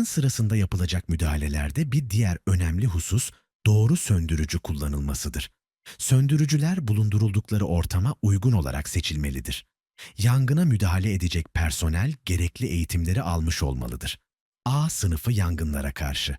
Yangın sırasında yapılacak müdahalelerde bir diğer önemli husus doğru söndürücü kullanılmasıdır. Söndürücüler bulunduruldukları ortama uygun olarak seçilmelidir. Yangına müdahale edecek personel gerekli eğitimleri almış olmalıdır. A sınıfı yangınlara karşı.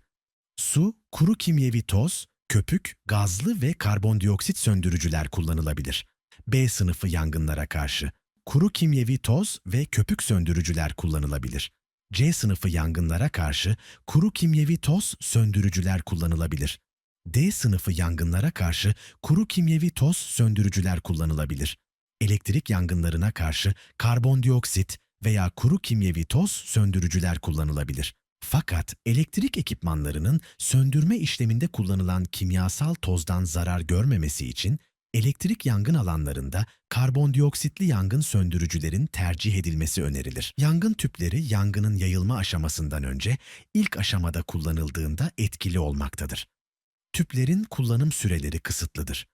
Su, kuru kimyevi toz, köpük, gazlı ve karbondioksit söndürücüler kullanılabilir. B sınıfı yangınlara karşı. Kuru kimyevi toz ve köpük söndürücüler kullanılabilir. C sınıfı yangınlara karşı kuru kimyevi toz söndürücüler kullanılabilir. D sınıfı yangınlara karşı kuru kimyevi toz söndürücüler kullanılabilir. Elektrik yangınlarına karşı karbondioksit veya kuru kimyevi toz söndürücüler kullanılabilir. Fakat elektrik ekipmanlarının söndürme işleminde kullanılan kimyasal tozdan zarar görmemesi için elektrik yangın alanlarında karbondioksitli yangın söndürücülerin tercih edilmesi önerilir. Yangın tüpleri yangının yayılma aşamasından önce ilk aşamada kullanıldığında etkili olmaktadır. Tüplerin kullanım süreleri kısıtlıdır.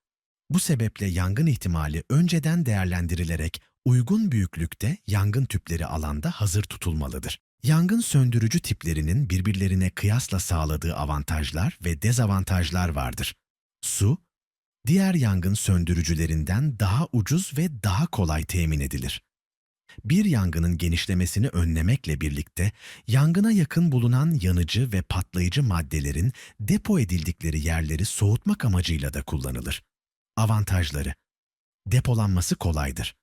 Bu sebeple yangın ihtimali önceden değerlendirilerek uygun büyüklükte yangın tüpleri alanda hazır tutulmalıdır. Yangın söndürücü tiplerinin birbirlerine kıyasla sağladığı avantajlar ve dezavantajlar vardır. Su, diğer yangın söndürücülerinden daha ucuz ve daha kolay temin edilir. Bir yangının genişlemesini önlemekle birlikte yangına yakın bulunan yanıcı ve patlayıcı maddelerin depo edildikleri yerleri soğutmak amacıyla da kullanılır. Avantajları Depolanması kolaydır.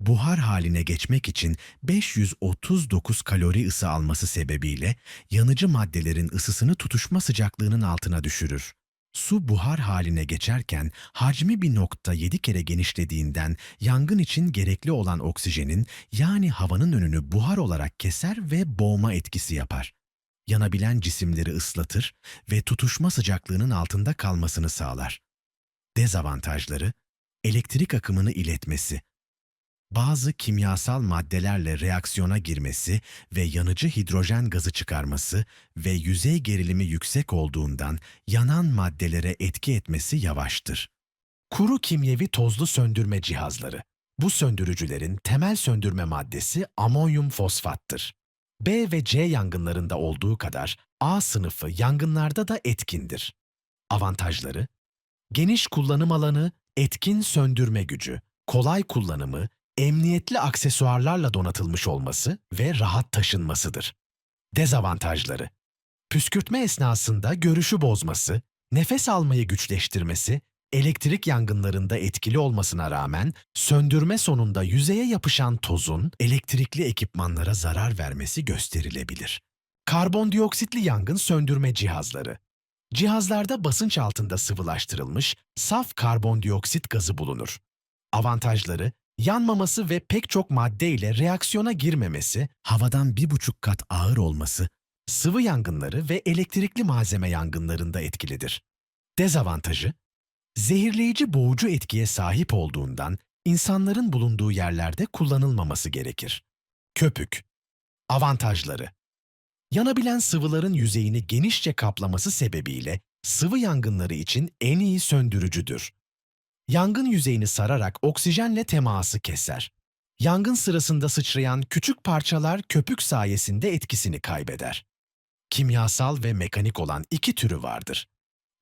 Buhar haline geçmek için 539 kalori ısı alması sebebiyle yanıcı maddelerin ısısını tutuşma sıcaklığının altına düşürür. Su buhar haline geçerken hacmi 1.7 kere genişlediğinden yangın için gerekli olan oksijenin yani havanın önünü buhar olarak keser ve boğma etkisi yapar. Yanabilen cisimleri ıslatır ve tutuşma sıcaklığının altında kalmasını sağlar. Dezavantajları, elektrik akımını iletmesi, bazı kimyasal maddelerle reaksiyona girmesi ve yanıcı hidrojen gazı çıkarması ve yüzey gerilimi yüksek olduğundan yanan maddelere etki etmesi yavaştır. Kuru kimyevi tozlu söndürme cihazları. Bu söndürücülerin temel söndürme maddesi amonyum fosfattır. B ve C yangınlarında olduğu kadar A sınıfı yangınlarda da etkindir. Avantajları Geniş kullanım alanı, etkin söndürme gücü, kolay kullanımı, emniyetli aksesuarlarla donatılmış olması ve rahat taşınmasıdır. Dezavantajları Püskürtme esnasında görüşü bozması, nefes almayı güçleştirmesi, elektrik yangınlarında etkili olmasına rağmen söndürme sonunda yüzeye yapışan tozun elektrikli ekipmanlara zarar vermesi gösterilebilir. Karbondioksitli yangın söndürme cihazları Cihazlarda basınç altında sıvılaştırılmış saf karbondioksit gazı bulunur. Avantajları yanmaması ve pek çok madde ile reaksiyona girmemesi, havadan bir buçuk kat ağır olması, sıvı yangınları ve elektrikli malzeme yangınlarında etkilidir. Dezavantajı, zehirleyici boğucu etkiye sahip olduğundan insanların bulunduğu yerlerde kullanılmaması gerekir. Köpük Avantajları Yanabilen sıvıların yüzeyini genişçe kaplaması sebebiyle sıvı yangınları için en iyi söndürücüdür. Yangın yüzeyini sararak oksijenle teması keser. Yangın sırasında sıçrayan küçük parçalar köpük sayesinde etkisini kaybeder. Kimyasal ve mekanik olan iki türü vardır.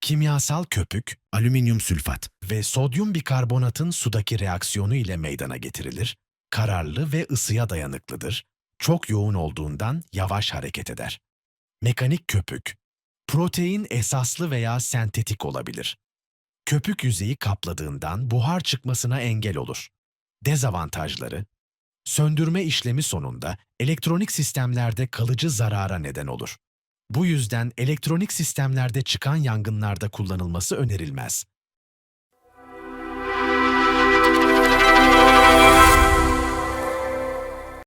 Kimyasal köpük, alüminyum sülfat ve sodyum bikarbonatın sudaki reaksiyonu ile meydana getirilir. Kararlı ve ısıya dayanıklıdır. Çok yoğun olduğundan yavaş hareket eder. Mekanik köpük, protein esaslı veya sentetik olabilir köpük yüzeyi kapladığından buhar çıkmasına engel olur. Dezavantajları, söndürme işlemi sonunda elektronik sistemlerde kalıcı zarara neden olur. Bu yüzden elektronik sistemlerde çıkan yangınlarda kullanılması önerilmez.